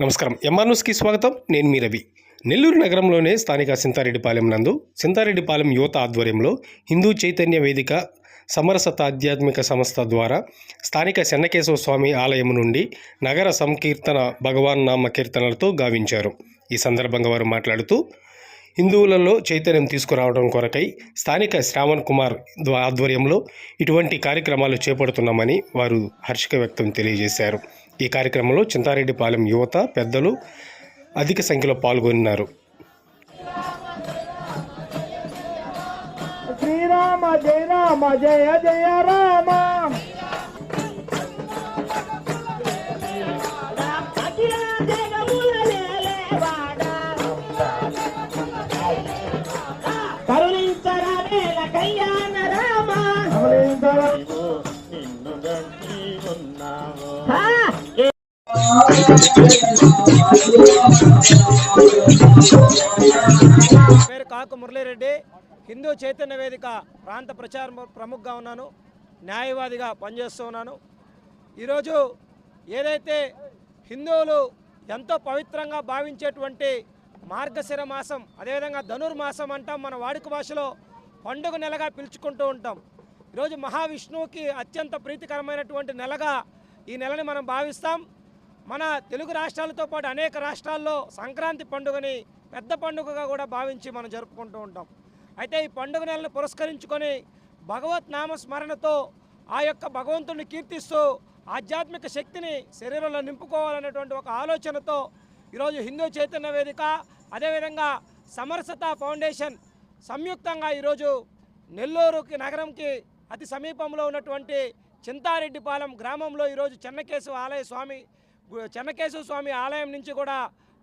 నమస్కారం. ఎంఆర్ న్యూస్కి స్వాగతం. నేను మీ రవి. నెల్లూరు నగరంలోనే స్థానిక సింతారెడ్డిపాలెం నందు సింతారెడ్డిపాలెం యువత ఆధ్వర్యంలో హిందూ చైతన్య వేదిక సమరసత ఆధ్యాత్మిక సంస్థ ద్వారా స్థానిక చెన్నకేశవ స్వామి ఆలయం నుండి నగర సంకీర్తన భగవాన్ నామ కీర్తనలతో గావించారు. ఈ సందర్భంగా వారు మాట్లాడుతూ హిందువులలో చైతన్యం తీసుకురావడం కొరకై స్థానిక శ్రావణ్ కుమార్ ఆధ్వర్యంలో ఇటువంటి కార్యక్రమాలు చేపడుతున్నామని వారు హర్షిక వ్యక్తం తెలియజేశారు. ఈ కార్యక్రమంలో చింతారెడ్డిపాలెం యువత పెద్దలు అధిక సంఖ్యలో పాల్గొన్నారు. శ్రీరామ జయ రామ జయ జయ రామ. కళ్యాణ రామ. హా! పేరు కాకు మురళీరెడ్డి. హిందూ చైతన్య వేదిక ప్రాంత ప్రచార ప్రముఖగా ఉన్నాను. న్యాయవాదిగా పనిచేస్తూ ఉన్నాను. ఈరోజు ఏదైతే హిందువులు ఎంతో పవిత్రంగా భావించేటువంటి మార్గశిర మాసం అదేవిధంగా ధనుర్మాసం అంటాం మన వాడుక భాషలో పండుగ నెలగా పిలుచుకుంటూ ఉంటాం. ఈరోజు మహావిష్ణువుకి అత్యంత ప్రీతికరమైనటువంటి నెలగా ఈ నెలని మనం భావిస్తాం. మన తెలుగు రాష్ట్రాలతో పాటు అనేక రాష్ట్రాల్లో సంక్రాంతి పండుగని పెద్ద పండుగగా కూడా భావించి మనం జరుపుకుంటూ ఉంటాం. అయితే ఈ పండుగ నెలను పురస్కరించుకొని భగవత్ నామ స్మరణతో ఆ యొక్క భగవంతుడిని కీర్తిస్తూ ఆధ్యాత్మిక శక్తిని శరీరంలో నింపుకోవాలనేటువంటి ఒక ఆలోచనతో ఈరోజు హిందూ చైతన్య వేదిక అదేవిధంగా సమరసత ఫౌండేషన్ సంయుక్తంగా ఈరోజు నెల్లూరుకి నగరంకి అతి సమీపంలో ఉన్నటువంటి చింతారెడ్డిపాలెం గ్రామంలో ఈరోజు చెన్నకేశవ ఆలయ స్వామి చెన్నకేశవ స్వామి ఆలయం నుంచి కూడా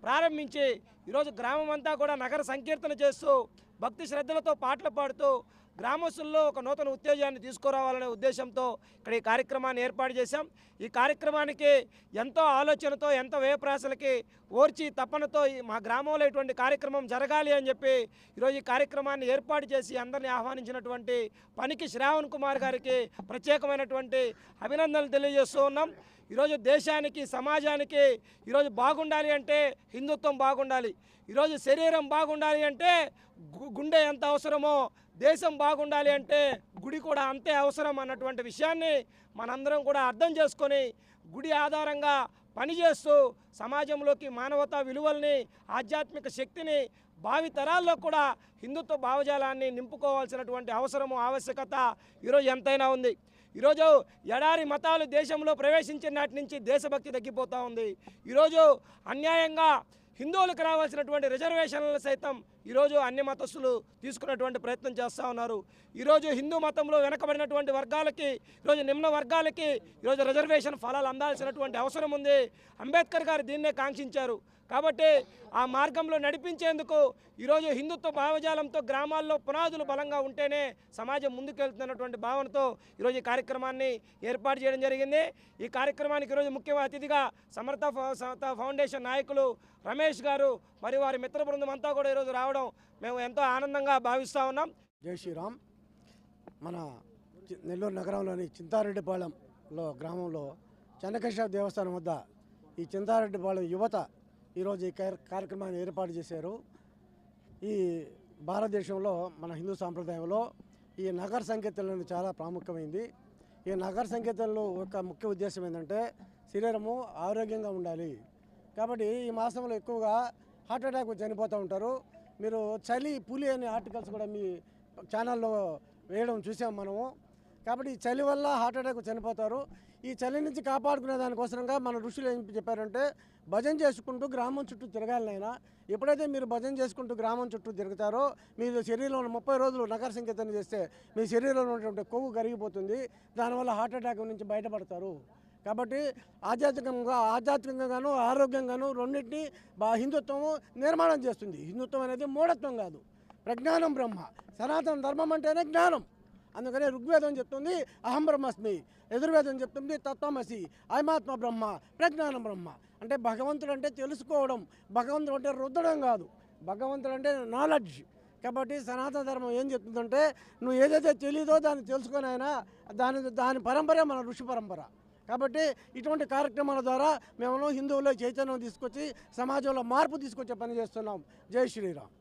ప్రారంభించి ఈరోజు గ్రామం అంతా కూడా నగర సంకీర్తన చేస్తూ భక్తి శ్రద్ధలతో పాటలు పాడుతూ గ్రామస్తుల్లో ఒక నూతన ఉత్తేజాన్ని తీసుకురావాలనే ఉద్దేశంతో ఇక్కడ ఈ కార్యక్రమాన్ని ఏర్పాటు చేశాం. ఈ కార్యక్రమానికి ఎంతో ఆలోచనతో ఎంతో వ్యయప్రాసలకి ఓర్చి తపనతో మా గ్రామంలో ఇటువంటి కార్యక్రమం జరగాలి అని చెప్పి ఈరోజు ఈ కార్యక్రమాన్ని ఏర్పాటు చేసి అందరినీ ఆహ్వానించినటువంటి పనికి శ్రావణ్ కుమార్ గారికి ప్రత్యేకమైనటువంటి అభినందనలు తెలియజేస్తూ ఉన్నాం. ఈరోజు దేశానికి సమాజానికి ఈరోజు బాగుండాలి అంటే హిందుత్వం బాగుండాలి. ఈరోజు శరీరం బాగుండాలి అంటే గుండె ఎంత అవసరమో దేశం బాగుండాలి అంటే గుడి కూడా అంతే అవసరం అన్నటువంటి విషయాన్ని మనందరం కూడా అర్థం చేసుకొని గుడి ఆధారంగా పనిచేస్తూ సమాజంలోకి మానవతా విలువల్ని ఆధ్యాత్మిక శక్తిని భావి తరాల్లో కూడా హిందుత్వ భావజాలాన్ని నింపుకోవాల్సినటువంటి అవసరము ఆవశ్యకత ఈరోజు ఎంతైనా ఉంది. ఈరోజు ఎడారి మతాలు దేశంలో ప్రవేశించిన నాటి నుంచి దేశభక్తి తగ్గిపోతూ ఉంది. ఈరోజు అన్యాయంగా హిందువులకు రావాల్సినటువంటి రిజర్వేషన్లను సైతం ఈరోజు అన్ని మతస్థులు తీసుకున్నటువంటి ప్రయత్నం చేస్తూ ఉన్నారు. ఈరోజు హిందూ మతంలో వెనకబడినటువంటి వర్గాలకి ఈరోజు నిమ్న వర్గాలకి ఈరోజు రిజర్వేషన్ ఫలాలు అందాల్సినటువంటి అవసరం ఉంది. అంబేద్కర్ గారు దీన్నే కాంక్షించారు. కాబట్టి ఆ మార్గంలో నడిపించేందుకు ఈరోజు హిందుత్వ భావజాలంతో గ్రామాల్లో పునాదులు బలంగా ఉంటేనే సమాజం ముందుకెళ్తున్నటువంటి భావనతో ఈరోజు ఈ కార్యక్రమాన్ని ఏర్పాటు చేయడం జరిగింది. ఈ కార్యక్రమానికి ఈరోజు ముఖ్య అతిథిగా సమర్థ సమర్థ ఫౌండేషన్ నాయకులు రమేష్ గారు మరియు వారి మిత్ర బృందం అంతా కూడా ఈరోజు రావడం మేము ఎంతో ఆనందంగా భావిస్తూ ఉన్నాం. జై శ్రీరామ్. మన నెల్లూరు నగరంలోని చింతారెడ్డిపాలెంలో గ్రామంలో చెన్నకేశ్వర దేవస్థానం వద్ద ఈ చింతారెడ్డిపాళెం యువత ఈరోజు ఈ కార్యక్రమాన్ని ఏర్పాటు చేశారు. ఈ భారతదేశంలో మన హిందూ సాంప్రదాయంలో ఈ నగర సంకీర్తనలు చాలా ప్రాముఖ్యమైంది. ఈ నగర సంకీర్తనలు ఒక ముఖ్య ఉద్దేశం ఏంటంటే శరీరము ఆరోగ్యంగా ఉండాలి. కాబట్టి ఈ మాసంలో ఎక్కువగా హార్ట్ అటాక్ చనిపోతూ ఉంటారు. మీరు చలి పులి అనే ఆర్టికల్స్ కూడా మీ ఛానల్లో వేయడం చూసాం మనము. కాబట్టి ఈ చలి వల్ల హార్ట్ అటాక్ చనిపోతారు. ఈ చలి నుంచి కాపాడుకునే దానికోసరంగా మన ఋషులు ఏం చెప్పారంటే భజన చేసుకుంటూ గ్రామం చుట్టూ తిరగాలి నాయన. ఎప్పుడైతే మీరు భజన చేసుకుంటూ గ్రామం చుట్టూ తిరుగుతారో మీ శరీరంలో ముప్పై రోజులు నగర సంకీర్తన చేస్తే మీ శరీరంలో ఉన్నటువంటి కొవ్వు కరిగిపోతుంది. దానివల్ల హార్ట్ అటాక్ నుంచి బయటపడతారు. కాబట్టి ఆధ్యాత్మికంగా ఆధ్యాత్మికంగాను ఆరోగ్యంగాను రెండింటినీ బా హిందుత్వము నిర్మాణం చేస్తుంది. హిందుత్వం అనేది మూఢత్వం కాదు. ప్రజ్ఞానం బ్రహ్మ. సనాతన ధర్మం అంటేనే జ్ఞానం. అందుకనే ఋగ్వేదం చెప్తుంది అహం బ్రహ్మస్మి. యజుర్వేదం చెప్తుంది తత్వమసి. అయమాత్మ బ్రహ్మ ప్రజ్ఞానం బ్రహ్మ. అంటే భగవంతుడు అంటే తెలుసుకోవడం. భగవంతుడు అంటే రుద్దడం కాదు. భగవంతుడు అంటే నాలెడ్జ్ కాబట్టి సనాతన ధర్మం ఏం చెప్తుందంటే నువ్వు ఏదైతే తెలియదో దాన్ని తెలుసుకొని అయినా దాని దాని పరంపరే మన ఋషి పరంపర. కాబట్టి ఇటువంటి కార్యక్రమాల ద్వారా మేము హిందువుల్లో చైతన్యం తీసుకొచ్చి సమాజంలో మార్పు తీసుకొచ్చే పని చేస్తున్నాం. జై శ్రీరామ్.